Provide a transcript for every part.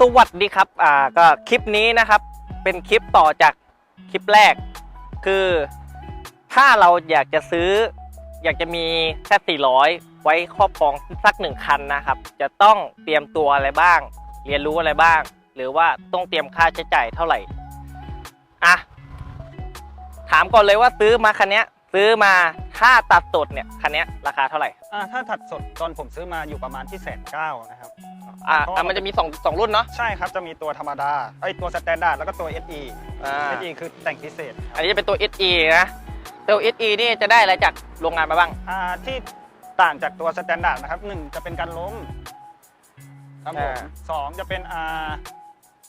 สวัสดีครับ อ่า ก็คลิปนี้นะครับ เป็นคลิปต่อจากคลิปแรก คือถ้าเราอยากจะซื้อ อยากจะมีแค่400 ไว้ครอบครองสักหนึ่งคันนะครับ จะต้องเตรียมตัวอะไรบ้าง เรียนรู้อะไรบ้าง หรือว่าต้องเตรียมค่าใช้จ่ายเท่าไหร่ อะ ถามก่อนเลยว่าซื้อมาคันนี้ซื้อมาถ้าตัดสดเนี่ยคันนี้ราคาเท่าไหร่ อ่าถ้าถัดสดตอนผมซื้อมาอยู่ประมาณที่แสนเก้านะครับ อ่าเพราะอะมันจะมีสองสองรุ่นเนาะ ใช่ครับ จะมีตัวธรรมดาไอยตัวสแตนดาร์ดแล้วก็ตัว SE อ่า SE คือแต่งพิเศษอันนี้จะเป็นตัว SE นะตัว SE นี่จะได้อะไรจากโรงงานมาบ้าง อ่าที่ต่างจากตัวสแตนดาร์ดนะครับหนึ่งจะเป็นการล้มครับผมอ่า สองจะเป็นอ่า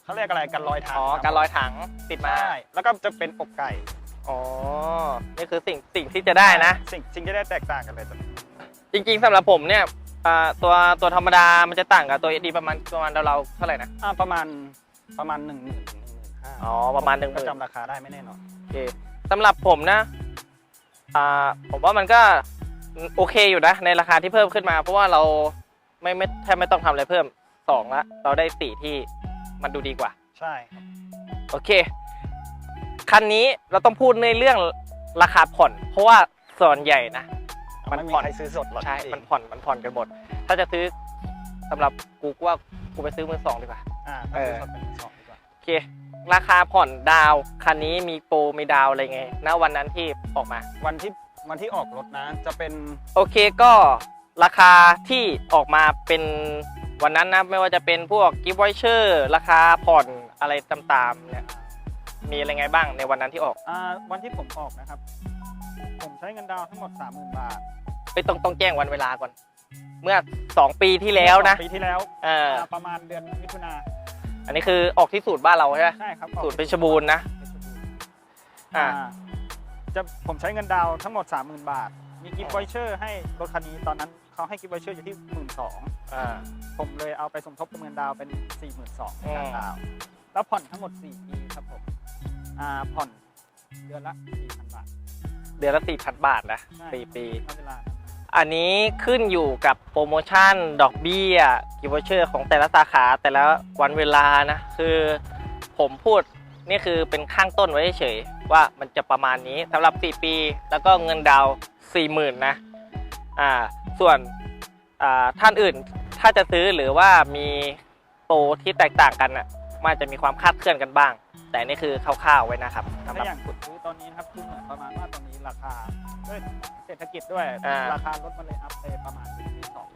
เขาเรียกอะไรกันรอยถังอ๋อคบการลอยถังติดมา ใช่แล้วก็จะเป็นอกไก่อ๋อ นี่คือสิ่งสิ่งที่จะได้นะ สิ่งสิ่งที่ได้แตกต่างกันเลย จริงๆสำหรับผมเนี่ย อ่าตัวตัวธรรมดา มันจะต่างกับตัว SE ประมาณประมาณเราๆเท่าไหร่นะ อ่าประมาณประมาณหนึ่งหมื่นถึงหนึ่งหมื่นห้าอ๋อประมาณหนึ่งหก็มื่น จำราคาได้ไม่แน่นอนโอเคสำหรับผมนะอ่าผมว่ามันก็โอเคอยู่นะ ในราคาที่เพิ่มขึ้นมา เพราะว่าเราไม่ไม่แทบไม่ต้องทำอะไรเพิ่มสองละเราได้สีที่มันดูดีกว่า ใช่ครับโอเค คันนี้เราต้องพูดในเรื่องราคาผ่อน เพราะว่าส่วนใหญ่นะ มันไม่มีผ่อนใครซื้อสดหรอกใช่จริงมันผ่อนมันผ่อนกันหมด ถ้าจะซื้อสำหรับกูก็ว่ากูไปซื้อมือสองดีกว่าอ่าเอถ้าอซื้อสดเป็นสองดีกว่าโอเค ราคาผ่อนดาวคันนี้มีโปรมีดาวอะไรไงณวันนั้นที่ออกมา วันที่วันที่ออกรถนะ จะเป็นโอเคก็ราคาที่ออกมาเป็นวันนั้นนะไม่ว่าจะเป็นพวกกิฟต์วอยเชอร์ราคาผ่อนอะไรต่างๆเนี่ยมีอะไรไงบ้างในวันนั้นที่ออกอ่าวันที่ผมออกนะครับผมใช้เงินดาวน์ทั้งหมด 30,000 บาทไปต้องต้องแจ้งวันเวลาก่อน เมื่อ 2 ปีที่แล้วนะสองปีที่แล้วเอออ่าประมาณเดือนมิถุนาอันนี้คือออกที่สูตรบ้านเราใช่ไหมใช่ครับออกสูตรเพชรบูรณ์นะเพชรบูรณ์อ่า อ่าจะผมใช้เงินดาวน์ทั้งหมด 30,000 บาท มีกิฟต์วอยเชอร์ให้รถคันนี้ตอนนั้นเขาให้กิฟต์วอยเชอร์อยู่ที่ 12,000อ่า ผมเลยเอาไปสมทบกับเงินดาวน์เป็น 42,000ในการอืมดาวน์แล้วผ่อนทั้งหมด 4 ปีครับผม อ่าผ่อนเดือนละ 4,000 บาท เดือนละสี่พันบาทนะใช่สี่ปีณเวลานั้นอันนี้ขึ้นอยู่กับโปรโมชั่น ดอกเบี้ยกิฟต์วอเชอร์ของแต่ละสาขาแต่ละวันเวลานะ คือผมพูดนี่คือเป็นข้างต้นไว้เฉยๆว่ามันจะประมาณนี้สำหรับ 4 ปี แล้วก็เงินดาวน์40,000นะอ่าส่วนอ่าท่านอื่นถ้าจะซื้อหรือว่ามีโปรที่แตกต่างกันอะมันอาจจะมีความคลาดเคลื่อนกันบ้าง แต่นี่คือคร่าวๆไว้นะครับสำหถ้ารับ อย่างขุดซื้อตอนนี้นะครับคือเหมือนประมาณว่าตอนนี้ราคาด้วยเศรษฐกิจด้วย อ่า ราคารถมันเลยอัพไปประมาณอยู่ที่สอง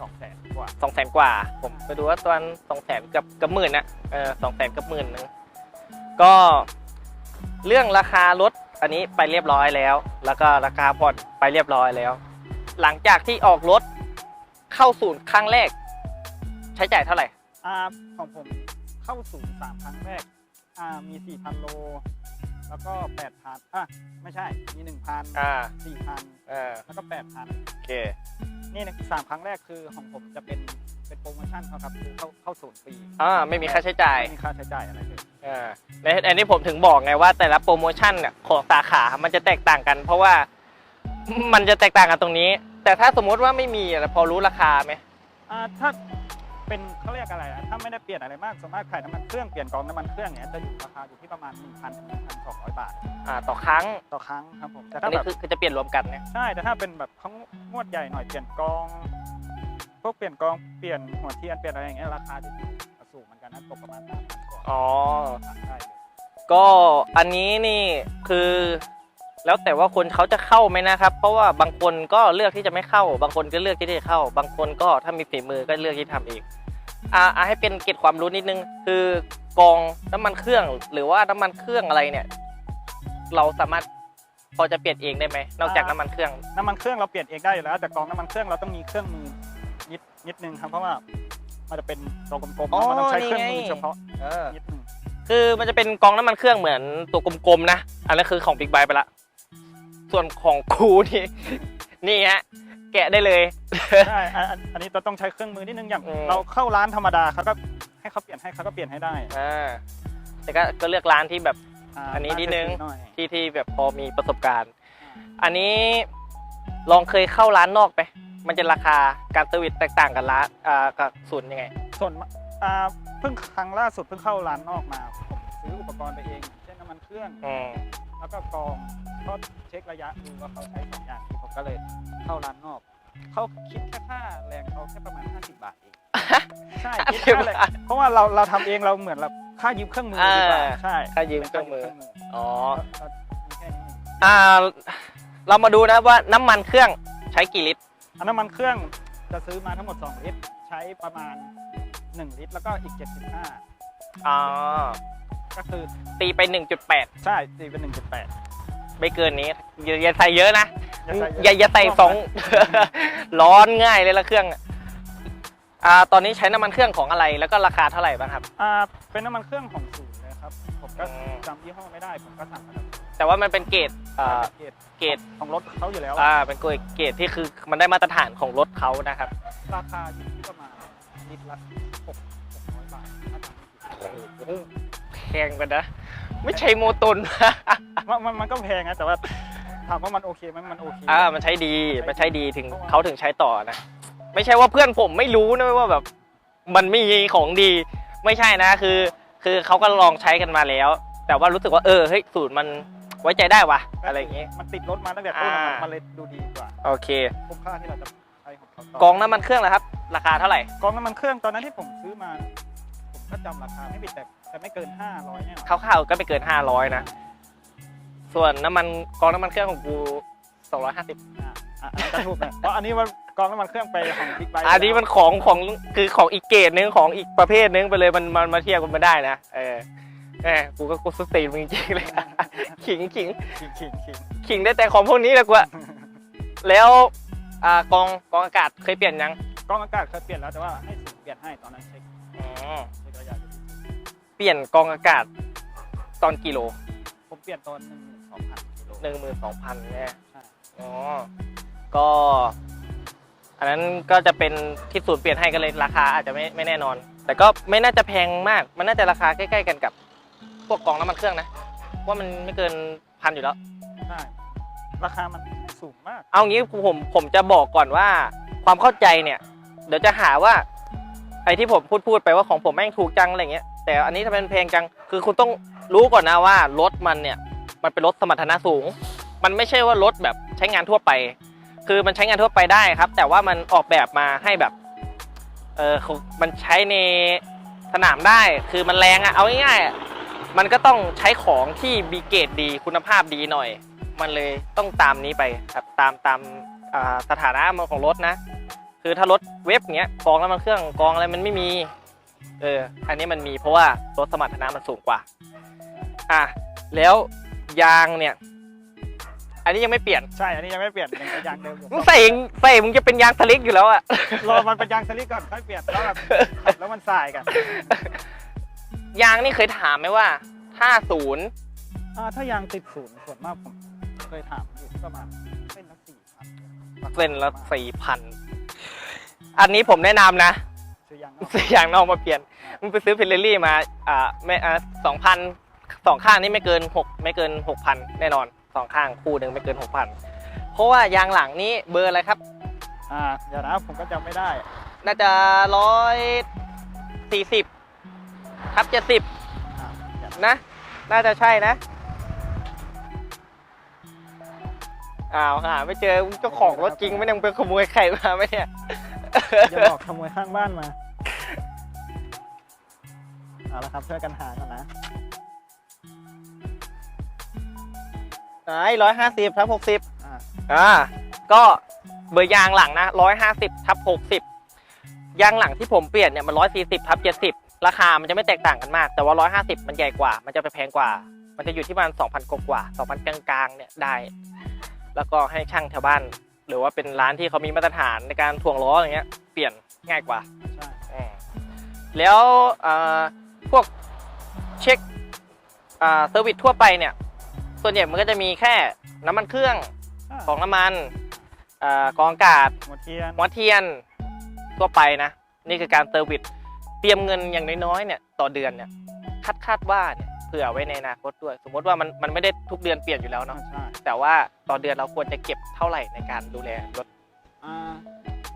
สองแสนกว่าสองแสนกว่า ผมไปดูว่าตอนสองแสนกับกับหมื่นนะเออสองแสนกับหมื่นนึงก็เรื่องราคารถอันนี้ไปเรียบร้อยแล้ว แล้วก็ราคาผ่อนไปเรียบร้อยแล้ว หลังจากที่ออกรถเข้าศูนย์ครั้งแรก ใช้จ่ายเท่าไหร่ อ่าของผมเข้าศูนย์สามครั้งแรก อ่ามีสี่พันโล แล้วก็แปดพันอะไม่ใช่มีหนึ่งพันอ่า สี่พันเออแล้วก็แปดพันโอเค นี่นะสามครั้งแรกคือของผมจะเป็นเป็นโปรโมชั่นเขาครับคือเข้าเข้าศูนย์ฟรีอ่า ไม่มีค่าใช้จ่าย ไม่มีค่าใช้จ่ายอะไรเลย เออในอันนี้ผมถึงบอกไงว่าแต่ละโปรโมชั่นเนี่ยของสาขา มันจะแตกต่างกัน เพราะว่า มันจะแตกต่างกันตรงนี้ แต่ถ้าสมมติว่าไม่มีอะพอรู้ราคาไหมอ่าถ้า เป็นเขาเรียกอะไรอะถ้าไม่ได้เปลี่ยนอะไรมากส่วนมากขายน้ำมันเครื่องเปลี่ยนกองน้ำมันเครื่องเนี่ยจะอยู่ราคาอยู่ที่ประมาณ 1,000 ถึง1,200 บาทอ่าต่อครั้งต่อครั้งครับผมแต่อัถ้านนี้แบบคือคือจะเปลี่ยนรวมกันเนี่ยใช่แต่ถ้าเป็นแบบเขางวดใหญ่หน่อยเปลี่ยนกองพวกเปลี่ยนกองเปลี่ยนหัวเทียนเปลี่ยนอะไรอย่างเงี้ยราคาจะสูงเหมือนกันนะตกประมาณ3,000กว่าอ๋อสั่งได้เลยก็อันนี้นี่คือ แล้วแต่ว่าคนเขาจะเข้าไหมนะครับ เพราะว่าบางคนก็เลือกที่จะไม่เข้า บางคนก็เลือกที่จะเข้า บางคนก็ถ้ามีฝีมือก็เลือกที่ทำเอง อ่าอ่าให้เป็นเกร็ดความรู้นิดนึง คือกองน้ำมันเครื่องหรือว่าน้ำมันเครื่องอะไรเนี่ย เราสามารถพอจะเปลี่ยนเองได้ไหมนอกจากน้ำมันเครื่องน้ำมันเครื่องเราเปลี่ยนเองได้อยู่แล้ว แต่กองน้ำมันเครื่องเราต้องมีเครื่องมือนิดนิดนึงครับเพราะว่ามันจะเป็นตัวกลมๆอ๋อเนอะมันต้องใช้เครื่องมืนี่อไงเฉพาะเออนิดนึงคือมันจะเป็นกองน้ำมันเครื่องเหมือนตัวกลมๆนะ อันนั้นคือของบิ๊กไบไปละ ส่วนของคูนี่ นี่ฮะ แกะได้เลย ใช่อันอันอันนี้เราต้องใช้เครื่องมือนิดนึงอย่างอืมเราเข้าร้านธรรมดาเขาก็ให้เขาเปลี่ยนให้เขาก็เปลี่ยนให้ได้อ่าแต่ก็ก็เลือกร้านที่แบบาอันนี้นิดนึงาจะซื้อหน่อยที่ที่แบบพอมีประสบการณ์ อันนี้ลองเคยเข้าร้านนอกไปมันจะราคาการเซอร์วิสแตกต่างกันร้านอ่ากับศูนย์ยังไง ส่วนมอ่าเพิ่งครั้งล่าสุดเพิ่งเข้าร้านนอกมาผมซื้ออุปกรณ์ไปเองเช่นน้ำ มันเครื่องอืมแล้วก็กรองก็เช็คระยะดูว่าเขาใช้สองอย่างนี้ผมก็เลยเข้าร้านนอก เขาคิดแค่ค่าแรงเขาแค่ประมาณ 50 บาทเอง ใช่คิดค่าแรงเพราะว่าเราเราทำเองเราเหมือนแบบค่ายืมเครื่องมือดีกว่าอ่า ใช่ค่ายืมเครื่องมือ อ๋อ ก็มีแค่นี้อ่า เรามาดูนะว่าน้ำมันเครื่องใช้กี่ลิตร อันน้ำมันเครื่องจะซื้อมาทั้งหมด 2 ลิตร ใช้ประมาณ 1 ลิตร แล้วก็อีก 75 อ๋อ ก็คือตีไป 1.8 ใช่ตีเป็น1.8ไม่เกินนี้อย่าอย่าใส่เยอะนะอย่าใส่เยอะอย่าอย่าใส่สอง ร้อนง่ายเลยละเครื่องอะอ่าตอนนี้ใช้น้ำมันเครื่องของอะไรแล้วก็ราคาเท่าไหร่บ้างครับ อ่าเป็นน้ำมันเครื่องของศูนย์เลยครับ ผมก็อืม จำยี่ห้อไม่ได้ ผมก็สั่งมาจากแต่ว่ามันเป็นเกรดอ่าเกรดเกรดของรถเขาอยู่แล้ว อ่าเป็นเกรดที่คือมันได้มาตรฐานของรถเขานะครับ ราคาอยู่ที่ประมาณลิตรละ6 600บาทถ้าจำไม่ผิดแพงไปนะ ไม่ใช่โมตนมันมันมันก็แพงนะแต่ว่าถามว่ามันโอเคไหมมันโอเคอ่ามันใช้ดีมันใช้ดีถึงเพราะว่าเขาถึงใช้ต่อนะ ไม่ใช่ว่าเพื่อนผมไม่รู้นะว่าแบบ มันไม่มีของดีไม่ใช่นะคือ คือเขาก็ลองใช้กันมาแล้ว แต่ว่ารู้สึกว่าเออเฮ้ยสูตรมันไว้ใจได้วะอะไรอย่างงี้ มันติดรถมาตั้งแต่ต้นอะอ่ามัมันเลยดูดีกว่าโอเคคุ้มค่าที่เราจะใช้ของเขากองน้ำมันเครื่องนะครับ ราคาเท่าไหร่กองน้ำมันเครื่องตอนนั้นที่ผมซื้อมา ผมก็จำราคาไม่ผิดแต่แต่ไม่เกิน 500แน่นอนคร่าวๆก็ไม่เกิน 500 นะ ส่วนน้ำมันกองน้ำมันเครื่องของกู 250อะอะอันนี้จะถูกนะเพราะอันนี้มันกองน้ำมันเครื่องไปของบิ๊กไบค์อันนี้มันของของคือของอีกเกรดนึงของอีกประเภทนึงไปเลยมันมันมาเทียบกันไม่ได้นะเออแหมกูก็กูสตีนมึงจริงๆเลย ขิงขิงขิงขิงขิงขิงได้แต่ของพวกนี้แหละกูอะแล้วอ่ากองกองอากาศเคยเปลี่ยนยังกองอากาศเคยเปลี่ยนแล้วแต่ว่าให้สูตรเปลี่ยนให้ตอนนั้นเช็ค อ๋อเช็คระยะอยู่ที่ศูนย์เปลี่ยนกองอากาศตอนกิโลผมเปลี่ยนตอนหนึ่งสองพันกิโลหนึ่งหมื่นสองพันเนี่ยใช่อ๋อก็ อันนั้นก็จะเป็นที่ศูนย์เปลี่ยนให้ก็เลยราคาอาจจะไม่ไม่แน่นอน แต่ก็ไม่น่าจะแพงมาก มันน่าจะราคาใกล้ๆกันกับ พวกกองน้ำมันเครื่องนะว่ามันไม่เกินพันอยู่แล้ว ใช่ราคามันสูงมาก เอางี้ผมผมจะบอกก่อนว่าความเข้าใจเนี่ย เดี๋ยวจะหาว่าไอ้ที่ผมพูดพูดไปว่าของผมแม่งถูกจังอะไรเงี้ยแต่อันนี้ถ้าเป็นแพงจังคือคุณต้องรู้ก่อนนะว่ารถมันเนี่ยมันเป็นรถสมรรถนะสูง มันไม่ใช่ว่ารถแบบใช้งานทั่วไป คือมันใช้งานทั่วไปได้ครับ แต่ว่ามันออกแบบมาให้แบบเออมันใช้ในสนามได้คือมันแรงอะเอาง่ายๆมันก็ต้องใช้ของที่มีเกรดดีคุณภาพดีหน่อย มันเลยต้องตามนี้ไปครับตามตามสถานะมของรถนะ คือถ้ารถเว็บเนี้ยกองแล้วมันเครื่องกองอะไรมันไม่มี เอออันนี้มันมีเพราะว่ารถสมรรถนะมันสูงกว่า อะแล้วยางเนี่ย อันนี้ยังไม่เปลี่ยนใช่ อันนี้ยังไม่เปลี่ยนยังเป็นยางเดิมอยู่มึงใส่ใส่มึงจะเป็นยางสลิกอยู่แล้วอะ รอมันเป็นยางสลิกก่อนค่อยเปลี่ยนแล้วแบบขับแล้วมันสายกันยางนี่เคยถามไหมว่า ถ้าศูนย์อ่าถ้ายางติดศูนย์ส่วนมากผมเคยถามอยู่ที่ประมาณเส้นละสี่พันเส้นละสี่พัน อันนี้ผมแนะนำนะซื้อยางนอกซื้อยางนอกมาเปลี่ยนมึงไปซื้อเพลเรลี่มาอ่าไม่อ่าสองพันสองข้างนี่ไม่เกินหกไม่เกินหกพันแน่นอนสองข้างคู่หนึ่งไม่เกินหกพันเพราะว่ายางหลังนี้เบอร์อะไรครับ อ่าเดี๋ยวนะผมก็จำไม่ได้ น่าจะร้อยสี่สิบทับเจ็ดสิบอ่าเดี๋ยวนะนะ น่าจะใช่นะ อ้าวหาไม่เจอเจ้าของรถจริงไม่ได้มึงไปขโมยใครมาไหมเนี่ย อย่าบอกขโมยข้างบ้านมา เอาละครับช่วยกันหาก่อนนะไหนร้อยห้าสิบทับหกสิบอ่าอ่า ก็เบอร์ยางหลังนะร้อยห้าสิบทับหกสิบยางหลังที่ผมเปลี่ยนเนี่ยมันร้อยสี่สิบทับเจ็ดสิบราคามันจะไม่แตกต่างกันมาก แต่ว่าร้อยห้าสิบมันใหญ่กว่า มันจะไปแพงกว่า มันจะอยู่ที่ประมาณสองพันกว่าสองพันกลางๆเนี่ยได้ แล้วก็ให้ช่างแถวบ้าน หรือว่าเป็นร้านที่เขามีมาตรฐานในการถ่วงล้ออย่างเงี้ยเปลี่ยนง่ายกว่าใช่อืมแล้วอ่าพวกเช็คอ่าเซอร์วิสทั่วไปเนี่ย ส่วนใหญ่มันก็จะมีแค่น้ำมันเครื่องอ่าของน้ำมันอากองอากาศหัวเทียนหัวเทียนทั่วไปนะ นี่คือการเซอร์วิสเตรียมเงินอย่างน้อยๆเนี่ยต่อเดือนเนี่ยคาดคาดว่าเนี่ย เผื่อไว้ในอนาคตด้วย สมมติว่ามันมันไม่ได้ทุกเดือนเปลี่ยนอยู่แล้วอ่าเนาะใช่แต่ว่าต่อเดือนเราควรจะเก็บเท่าไหร่ในการดูแลรถ อ่า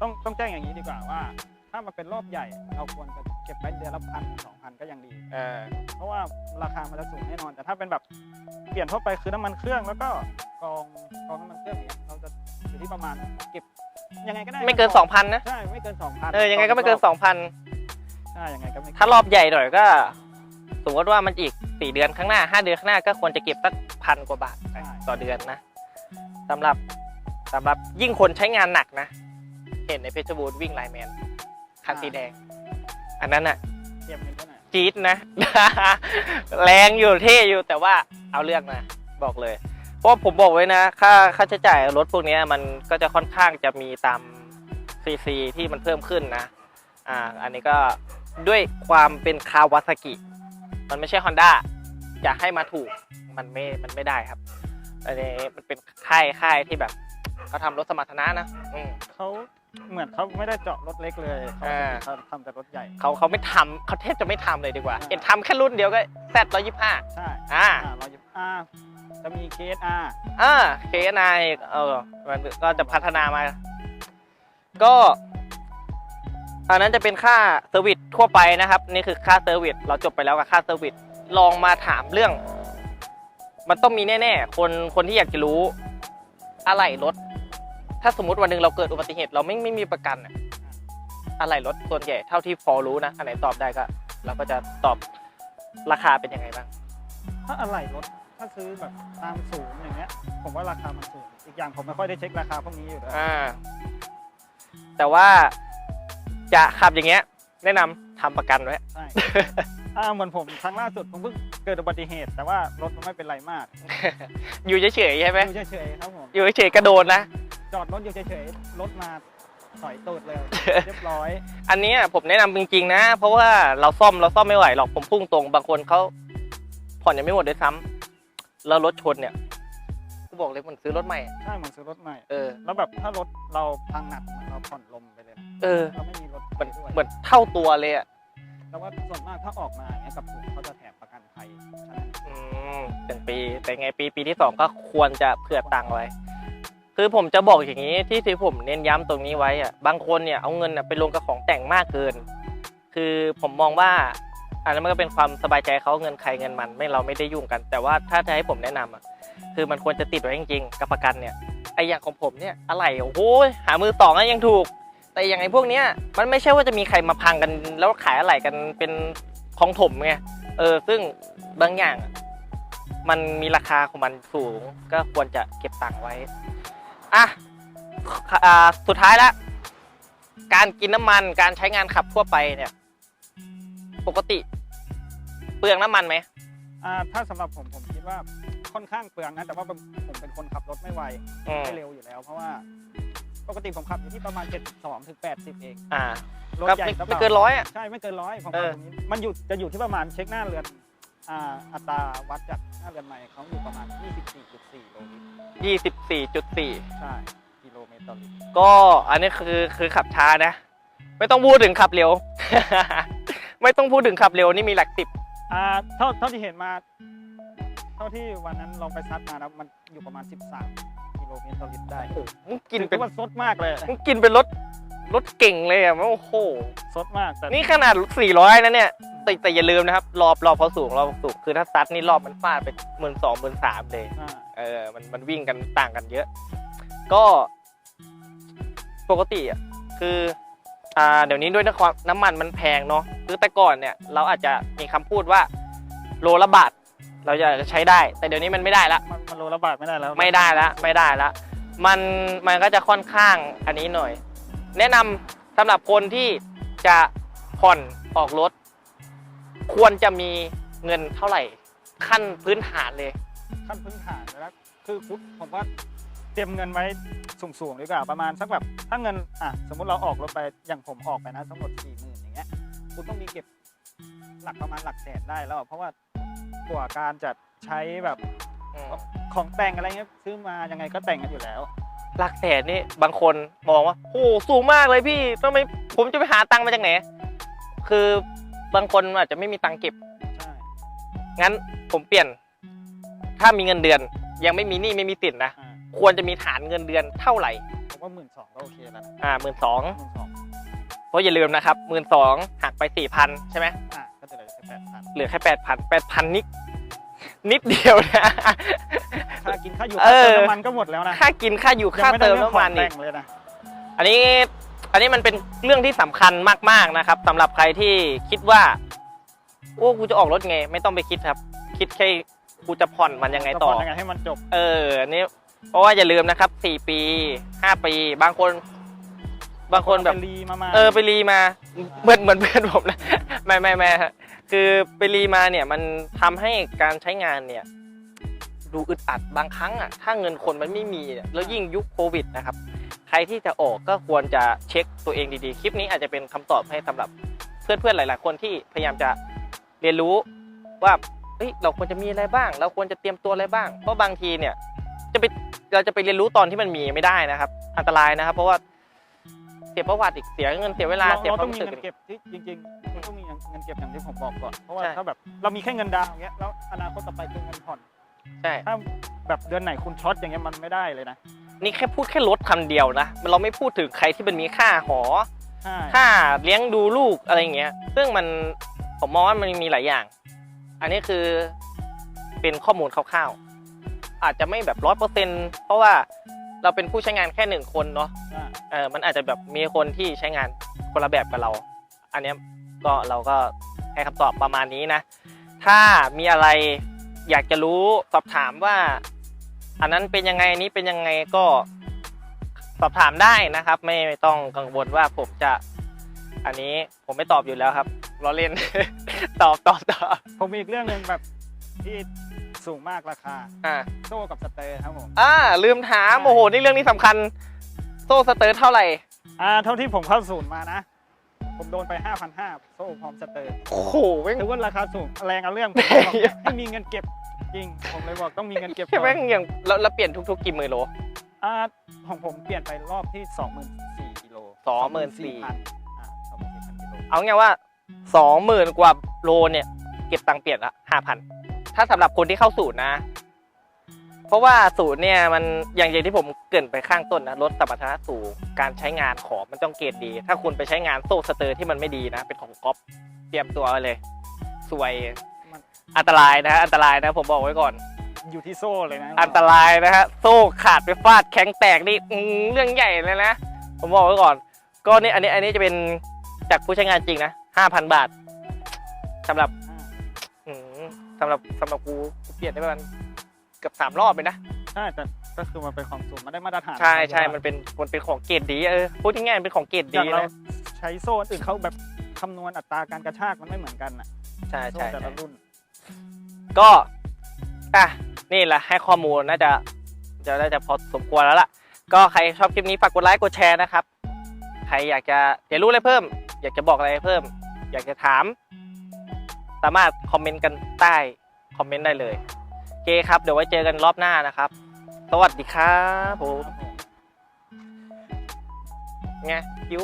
ต้องต้องแจ้งอย่างนี้ดีกว่าว่า ถ้ามันเป็นรอบใหญ่เราควรจะเก็บไว้เดือนละพันสองพันก็ยังดี เออเพราะว่าราคามันจะสูงแน่นอน แต่ถ้าเป็นแบบเปลี่ยนทั่วไปคือน้ำมันเครื่องแล้วก็กองกองน้ำมันเครื่องอย่างเงี้ยเราจะอยู่ที่ประมาณเก็บยังไงก็ได้ไม่เกิน 2,000 นะ ใช่ไม่เกินสองพันเออยังไงก็ไม่เกินใช่ยังไงก็ไม่2,000ถ้ารอบใหญ่หน่อยก็ สมมติว่ามันอีก 4เดือนข้างหน้า5เดือนข้างหน้าก็ควรจะเก็บสักพันกว่าบาทไปต่อเดือนนะสำหรับสำหรับยิ่งคนใช้งานหนักนะ เห็นในเพชรบูรณ์วิ่งไลน์แมนคันสีแดง อันนั้นอะเก็บเงินเท่าไหร่จี๊ดนะ แรงอยู่เท่อยู่แต่ว่าเอาเรื่องนะบอกเลย เพราะว่าผมบอกไว้นะ ค่าค่าใช้จ่ายรถพวกเนี้ยมันก็จะค่อนข้างจะมีตามซีซีที่มันเพิ่มขึ้นนะ อ่า อันนี้ก็ด้วยความเป็นคาวาซากิ มันไม่ใช่ Honda จะให้มาถูกมันไม่มันไม่ได้ครับอันนี้มันเป็นค่ายค่ายที่แบบเขาทำรถสมรรถนะนะอืม เขาเหมือนเขาไม่ได้เจาะรถเล็กเลยเขาอ่า เขาทำแต่รถใหญ่ เขาเขาไม่ทำเขาแทบจะไม่ทำเลยดีกว่าอ่าเห็นทำแค่รุ่นเดียวก็แซดร้อยยี่ห้าใช่อ่า อ่าเราจะอ่าจะมี KSR อ่าเคไนเออมันก็จะพัฒนามา ก็ อันนั้นจะเป็นค่าเซอร์วิสทั่วไปนะครับ นี่คือค่าเซอร์วิสเราจบไปแล้วกับค่าเซอร์วิสลองมาถามเรื่อง มันต้องมีแน่ๆ คนคนที่อยากจะรู้อะไรรถ ถ้าสมมติวันหนึ่งเราเกิดอุบัติเหตุ เราไม่ไม่มีประกันอะอะไรรถส่วนใหญ่เท่าที่พอรู้นะอันไหนตอบได้ก็ เราก็จะตอบราคาเป็นยังไงบ้าง ถ้าอะไรรถถ้าซื้อแบบตามศูนย์อย่างเงี้ย ผมว่าราคามันสูงอีกอย่างผมไม่ค่อยได้เช็คราคาพวกนี้อยู่แล้วอ่าแต่ว่า จะขับอย่างเงี้ย แนะนำทำประกันไว้ ใช่ อ่าเหมือนผมครั้งล่าสุดผมเพิ่งเกิดอุบัติเหตุ แต่ว่ารถมันไม่เป็นไรมากอยู่เฉยๆใช่ไหมอยู่เฉยๆครับผม อยู่เฉยๆกระโดดนะ จอดรถอยู่เฉยๆรถมาถอยตูดเลย เรียบร้อย อันเนี้ยผมแนะนำจริงๆนะ เพราะว่าเราซ่อมเราซ่อมไม่ไหวหรอกผมพุ่งตรง บางคนเขาผ่อนยังไม่หมดด้วยซ้ำแล้วรถชนเนี่ย กูบอกเลยเหมันซื้อรถใหม่ใช่เหมือนซื้อรถใหม่ เออ แล้วแบบถ้ารถเราพังหนักเหมือนเราผ่อนลมไปเลยนะเออ เราไม่มีรถเหมือนด้วยเหมือนเท่าตัวเลยอะแต่ว่าส่วนมากถ้าออกมาอย่างเงี้ยกับศูนย์เขาจะแถมประกันภัยชั้นหนึ่งอืมหนึ่งปี แต่ไงปีปีที่สองก็ควรจะเผื่อตังค์ไว้ คือผมจะบอกอย่างนี้ที่ที่ผมเน้นย้ำตรงนี้ไว้อะบางคนเนี่ยเอาเงินน่ะไปลงกับของแต่งมากเกิน คือผมมองว่า อันนั้นมันก็เป็นความสบายใจเขาเงินใครเงินมัน ไม่เราไม่ได้ยุ่งกัน แต่ว่าถ้าจะให้ผมแนะนำอะ คือมันควรจะติดไว้จริงๆ กับประกันเนี่ยไออย่างของผมเนี่ยอะไรโอ้โหหามือสองก็ยังถูก แต่อย่างไอพวกเนี้ยมันไม่ใช่ว่าจะมีใครมาพังกัน แล้วขายอะไรกันเป็นของถมไงเออซึ่งบางอย่างมันมีราคาของมันสูงก็ควรจะเก็บตังค์ไว้อะอ่าสุดท้ายล้วการกินน้ำมันการใช้งานขับทั่วไปเนี่ย ปกติ เปลืองน้ำมันไหมอ่าถ้าสำหรับผมผม ว่าค่อนข้างเปลืองนะแต่ว่าผมผมเป็นคนขับรถไม่ไวอืม ไม่เร็วอยู่แล้ว เพราะว่าปกติผมขับอยู่ที่ประมาณ 72ถึง80 เองอ่า รถก็ใหญ่ไม่ก็ไม่เกินร้อยอะ ใช่ไม่เกินร้อยผมเอขับอตรงนี้มันอยู่จะอยู่ที่ประมาณเช็คหน้าเรือนอ่าอัตราวัดจากหน้าเรือนใหม่เขาอยู่ประมาณ 24.4โลลิตรยี่สิบสี่จุดสี่ใช่กิโลเมตรต่อลิตรก็อันนี้คือคือขับช้านะ ไม่ต้องพูดถึงขับเร็ว ไม่ต้องพูดถึงขับเร็วนี่มีหลักสิบ อ่าเท่าเท่าที่เห็นมา เท่าที่วันนั้นลองไปซัดมาแล้วมันอยู่ประมาณ 13 กิโลเมตรต่อลิตรได้โอ้โหมึงกินถืเป็นอว่าซดมากเลยมึงกินเป็นรถรถเก่งเลยอะโอ้โห ซดมากแต่นี่ขนาด 400 นะเนี่ยแต่แต่อย่าลืมนะครับ รอบรอบเขาสูงรอบสูง คือถ้าซัดนี่รอบมันฟาดไปหมื่นสองหมื่นสามเลย อ่าเออ มันมันวิ่งกันต่างกันเยอะ ก็ปกติอะคือ อ่า เดี๋ยวนี้ด้วยนะความน้ำมันมันแพงเนาะ คือแต่ก่อนเนี่ย เราอาจจะมีคำพูดว่า โลละบาท เราจะใช้ได้ แต่เดี๋ยวนี้มันไม่ได้ละมันมันโลละบาทไม่ได้แล้วไม่ได้ละไม่ได้ละมันมันก็จะค่อนข้างอันนี้หน่อย แนะนำสำหรับคนที่จะผ่อนออกรถ ควรจะมีเงินเท่าไหร่ ขั้นพื้นฐานเลย ขั้นพื้นฐานเลยนะคือคุณผมว่าเตรียมเงินไว้สูงๆดีกว่าประมาณสักแบบถ้าเงินอะสมมติเราออกรถไปอย่างผมออกไปนะทั้งหมดสี่หมื่นอย่างเงี้ยคุณต้องมีเก็บหลักประมาณหลักแสนได้แล้วเพราะว่า กว่าการจะใช้แบบของแต่งอะไรเงี้ยซื้อมายังไงก็แต่งกันอยู่แล้ว หลักแสนนี่บางคนมองว่าโอ้สูงมากเลยพี่ทำไมผมจะไปหาตังค์มาจากไหนคือบางคนอาจจะไม่มีตังค์เก็บ ใช่งั้นผมเปลี่ยน ถ้ามีเงินเดือน ยังไม่มีหนี้ไม่มีสินนะอ่าควรจะมีฐานเงินเดือนเท่าไหร่ ผมว่าหมื่นสองก็โอเคแล้วนะอ่าหมื่นสองหมื่นสองราะอย่าลืมนะครับหมื่นสองหักไปสี่พันใช่ไหมอะก็จะ เหลือแค่แปดพันเหลือแค่แปดพันแปดพันนิดนิดเดียวนะ ค่ากินค่าอยู่เอค่าอเติมน้ำมันก็หมดแล้วนะค่ากินค่าอยู่ยังค่าไม่ได้เติมเรื่องน้ำมันของอีแต่กงเลยนะอันนี้อันนี้มันเป็นเรื่องที่สำคัญมากๆนะครับสำหรับใครที่คิดว่า โอ้กูจะออกรถไง ไม่ต้องไปคิดครับ คิดแค่กูจะผ่อนมันยังไงต่อจะผ่นยังไงให้มันจบ เอออันนี้เพราะว่าอย่าลืมนะครับสี่ปีห้าปี บางคน บางคนแบบไปรีมามาเออไปรีมาเหมือนเหมือนเพื่อนผมนะไม่ไม่ไม่ฮะ คือไปรีมาเนี่ยมันทำให้การใช้งานเนี่ยดูอึดอัดบางครั้งอะถ้าเงินคนมันไม่มีแล้วยิ่งยุคโควิดนะครับใครที่จะออกก็ควรจะเช็คตัวเองดีๆ คลิปนี้อาจจะเป็นคำตอบให้สำหรับเพื่อนๆหลาย ๆ คนที่พยายามจะเรียนรู้ว่าเฮ้ยเราควรจะมีอะไรบ้าง เราควรจะเตรียมตัวอะไรบ้าง เพราะบางทีเนี่ยจะไปเราจะไปเรียนรู้ตอนที่มันมีไม่ได้นะครับ อันตรายนะครับ เพราะว่า เสียประวัติอีกเสียเงินเสียเวลาเราเสียเราควาต้มองมีรู้สึก เงินอีกเก็บที่จริงๆมันต้องมีเงินเก็บอย่างที่ผมบอกก่อนเพราะว่าใช่ ถ้าแบบเรามีแค่เงินดาวน์อย่างเงี้ยแล้วอนาคตต่อไปคือเงินผ่อน ใช่ ถ้าแบบเดือนไหนคุณช็อตอย่างเงี้ยมันไม่ได้เลยนะนี่แค่พูดแค่รถคันเดียวนะเราไม่พูดถึงใครที่มันมีค่าหอ ใช่ค่าเลี้ยงดูลูกอะไรอย่างเงี้ย ซึ่งมันผมมองว่ามันมีหลายอย่าง อันนี้คือเป็นข้อมูลคร่าวๆ อาจจะไม่แบบร้อยเปอร์เซ็นเพราะว่า เราเป็นผู้ใช้งานแค่หนึ่งคนเนาะอ่าเออมันอาจจะแบบมีคนที่ใช้งานคนละแบบกับเรา อันเนี้ยก็เราก็ให้คำตอบประมาณนี้นะ ถ้ามีอะไรอยากจะรู้สอบถามว่า อันนั้นเป็นยังไงอันนี้เป็นยังไงก็สอบถามได้นะครับ ไม่ไม่ต้องกังวลว่าผมจะ อันนี้ผมไม่ตอบอยู่แล้วครับล้อเล่นตอบตอบตอบผมมีอีกเรื่องหนึ่งแบบที่ สูงมากราคา อ่าโซ่กับสเตอร์ครับผม อ่าลืมถามโอ้โหนี่เรื่องนี้สำคัญ โซ่สเตอร์เท่าไหร่ อ่าเท่าที่ผมเข้าศูนย์มานะ ผมโดนไป 5,500โซ่พร้อมสเตอร์โอ้โหแม่ง ถือว่าราคาสูงแรงเอาเรื่องผมบอกเนี่ยให้มีเงินเก็บจริง ผมเลยบอกต้องมีเงินเก็บก่ใช่อนแม่งอย่างเราเราเปลี่ยนทุก ๆ กี่หมื่นโล อ่าของผมเปลี่ยนไปรอบที่ 24,000กิโล24,000 อ่า24,000กิโลเอาไงว่าสองหมื่นกว่าโลเนี่ย เก็บตังค์เปลี่ยนละห้าพัน ถ้าสำหรับคนที่เข้าศูนย์นะ เพราะว่าศูนย์เนี่ยมันอย่างอย่างที่ผมเกรินไปข้างต้นนะรถสมรรถนะสูงการใช้งานของมันต้องเกรดดี ถ้าคุณไปใช้งานโซ่สเตอร์ที่มันไม่ดีนะ เป็นของก๊อปเตรียมตัวไว้เลยสวยมันอันตรายนะฮะอันตรายนะผมบอกไว้ก่อนอยู่ที่โซ่เลยนะ อันตรายนะฮะโซ่ขาดไปฟาดแข็งแตกนี่อืมเรื่องใหญ่เลยนะ ผมบอกไว้ก่อน ก็นี่อันนี้อันนี้จะเป็นจากผู้ใช้งานจริงนะห้าพันบาทสำหรับอ่าอืม สำหรับสำหรับกูกูเปลี่ยนได้ประมาณเกือบสามรอบเลยนะ ใช่แต่ก็คือมันเป็นของสูงมันได้มาตรฐานใช่ใช่ครับมันเป็นมันเป็นของเกรดดีเออพูดง่ายๆมันเป็นของเกรดอดีย่างเรานะใช้โซ่อันอื่นเขาแบบคำนวณอัตราการกระชากมันไม่เหมือนกันอะใช่โซ่ใช่แต่ใช่ละรุ่น ก็อะนี่แหละให้ข้อมูลน่าจะจะน่าจะพอสมควรแล้วล่ะ ก็ใครชอบคลิปนี้ฝากกดไลค์กดแชร์นะครับ ใครอยากจะเรียนรู้อะไรเพิ่ม อยากจะบอกอะไรเพิ่ม อยากจะถาม สามารถคอมเมนต์กันใต้คอมเมนต์ได้เลยโอเคครับ เดี๋ยวไว้เจอกันรอบหน้านะครับ สวัสดีครับผมไงคิ้ว